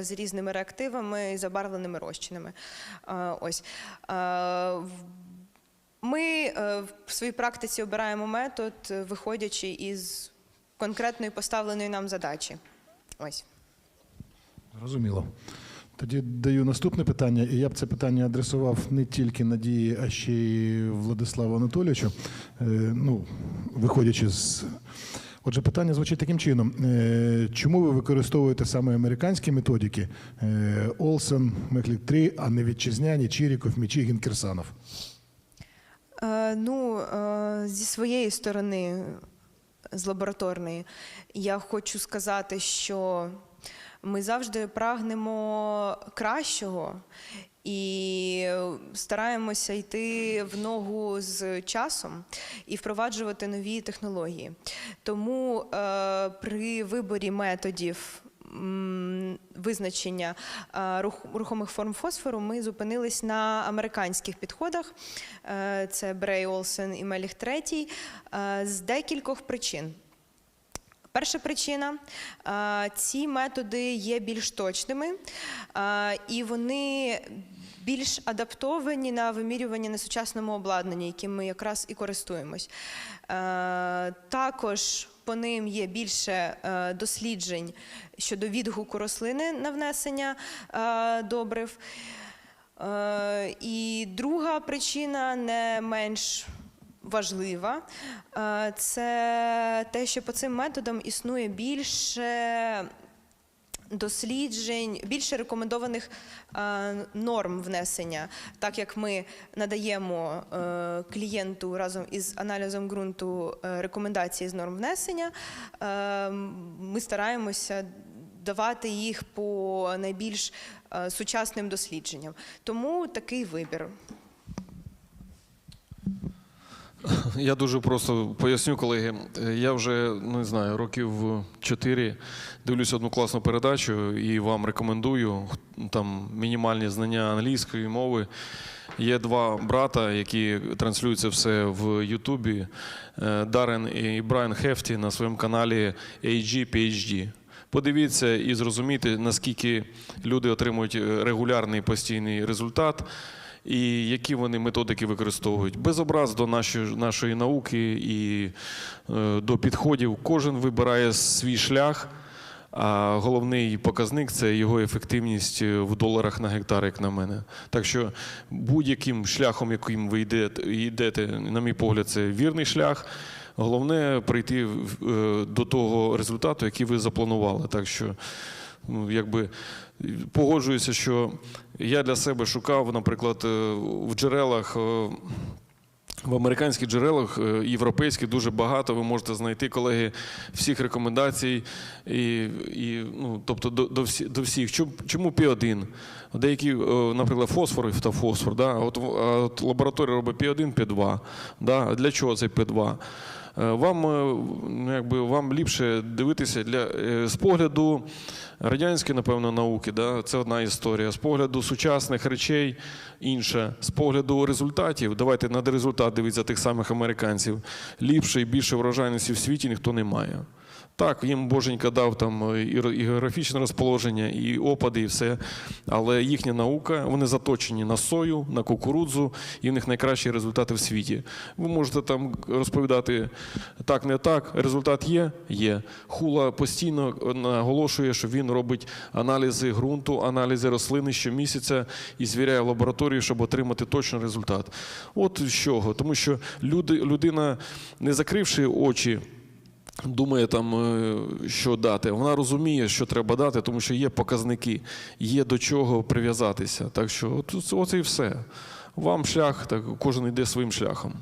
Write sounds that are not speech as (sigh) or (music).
з різними реактивами і забарвленими розчинами. Ми е, в своїй практиці обираємо метод, виходячи із конкретної поставленої нам задачі. Ось. Зрозуміло. Тоді даю наступне питання, і я б це питання адресував не тільки Надії, а ще й Владиславу Анатолійовичу. Е, Ну, виходячи з. Отже, питання звучить таким чином: Е, чому ви використовуєте саме американські методики? Е, Олсен, Мехлік 3, а не вітчизняні Чіріков, Мічігін, Кирсанов? Е, Ну, зі своєї сторони, з лабораторної, я хочу сказати, що ми завжди прагнемо кращого і стараємося йти в ногу з часом і впроваджувати нові технології. Тому е, при виборі методів визначення е, рух- рухомих форм фосфору ми зупинились на американських підходах. Е, Це Брей Олсен і Меліх третій е, з декількох причин. Перша причина ці методи є більш точними і вони більш адаптовані на вимірювання на сучасному обладнанні, яким ми якраз і користуємось. Е, Також по ним є більше е, досліджень щодо відгуку рослини на внесення е, добрив. І друга причина не менш важлива, це те, що по цим методам існує більше досліджень, більше рекомендованих е, норм внесення, так як ми надаємо е, клієнту разом із аналізом ґрунту е, рекомендації з норм внесення, ми стараємося давати їх по найбільш сучасним дослідженням. Тому такий вибір. (laughs) Я дуже просто поясню, колеги. Я вже ну, не знаю, років 4 дивлюся одну класну передачу і вам рекомендую там мінімальні знання англійської мови. Є два брата, які транслюють це все в Ютубі. Е, Дарен і Брайан Хефті на своєму каналі AG PhD. Подивіться і зрозумійте, наскільки люди отримують е, регулярний постійний результат і які вони методики використовують. Без образ до нашої, нашої науки і е, до підходів. Кожен вибирає свій шлях. А головний показник це його ефективність е, в доларах на гектар, як на мене. Так що будь-яким шляхом, яким ви йдете, йдете, на мій погляд, це вірний шлях. Головне прийти е, до того результату, який ви запланували. Так що, якби погоджуюся, що я для себе шукав, наприклад, е, в джерелах. е, в американських джерелах е, європейських дуже багато. Ви можете знайти колеги всіх рекомендацій, і, і ну, тобто до, до, всі, до всіх. Чому, чому P1? Деякі, е, наприклад, фосфор та фосфор. Да? От, от лабораторія робить P1, P2. Да? А Для чого цей P2? Е, Вам, е, ну, якби, вам ліпше дивитися для, е, з погляду радянської, напевно, науки, да? це одна історія. З погляду сучасних речей інша. З погляду результатів, давайте на результат дивитися тих самих американців. Ліпше і більше врожайності в світі ніхто не має. Так, їм боженька дав там е, і географічне розположення, і опади, і все. Але їхня наука, вони заточені на сою, на кукурудзу, і в них найкращі результати в світі. Ви можете там розповідати так, не так. Результат є? Є. Хула постійно наголошує, що він робить аналізи ґрунту, аналізи рослини щомісяця і звіряє в лабораторії, щоб отримати точний результат. От з чого. Тому що люди, людина, не закривши очі, думає там, е, що дати. Вона розуміє, що треба дати, тому що є показники, є до чого прив'язатися. Так що оце і все. Вам шлях, так кожен йде своїм шляхом.